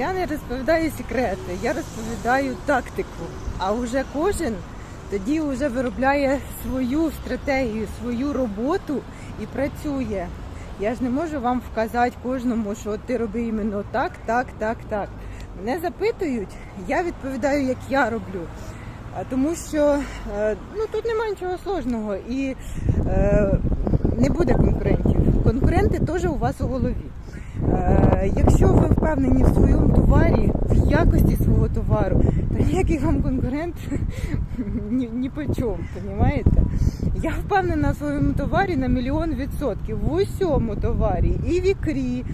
Я не розповідаю секрети, я розповідаю тактику. А вже кожен тоді вже виробляє свою стратегію, свою роботу і працює. Я ж не можу вам вказати кожному, що ти роби іменно так, так, так, так. Мене запитують, я відповідаю, як я роблю. Тому що е, ну, тут немає нічого сложного і е, не буде конкурентів. Конкуренти теж у вас у голові. Е, якщо ви впевнені в своєму товарі, в якості свого товару, то ніякий вам конкурент ні, ні по чому, розумієте? Я впевнена в своєму товарі на мільйон відсотків. В усьому товарі, і в ікрі,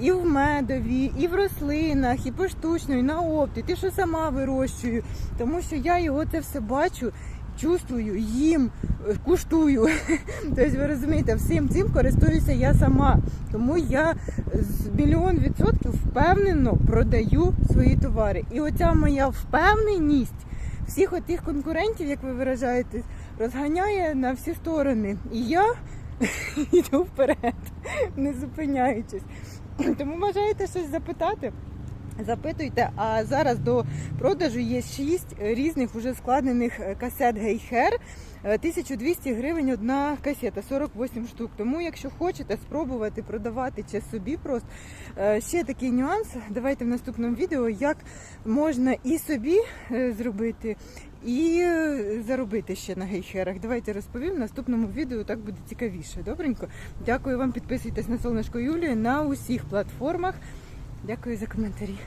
і в медові, і в рослинах, і поштучно, і на опті, ті, що сама вирощую, тому що я його це все бачу. Чувствую, їм, е, куштую. Тобто, ви розумієте, всім цим користуюся я сама. Тому я з мільйон відсотків впевнено продаю свої товари. І оця моя впевненість всіх отих конкурентів, як ви виражаєтесь, розганяє на всі сторони. І я йду вперед, не зупиняючись. Тому бажаєте щось запитати? Запитуйте, а зараз до продажу є 6 різних уже складених е, касет Гейхер. 1200 гривень одна касета, 48 штук. Тому, якщо хочете спробувати продавати чи собі просто е, ще такий нюанс. Давайте в наступному відео, як можна і собі е, зробити, і е, заробити ще на гейхерах. Давайте розповім в наступному відео, так буде цікавіше. Добренько. Дякую вам, підписуйтесь на Солнышко Юлії на усіх платформах. Дякую за коментарі.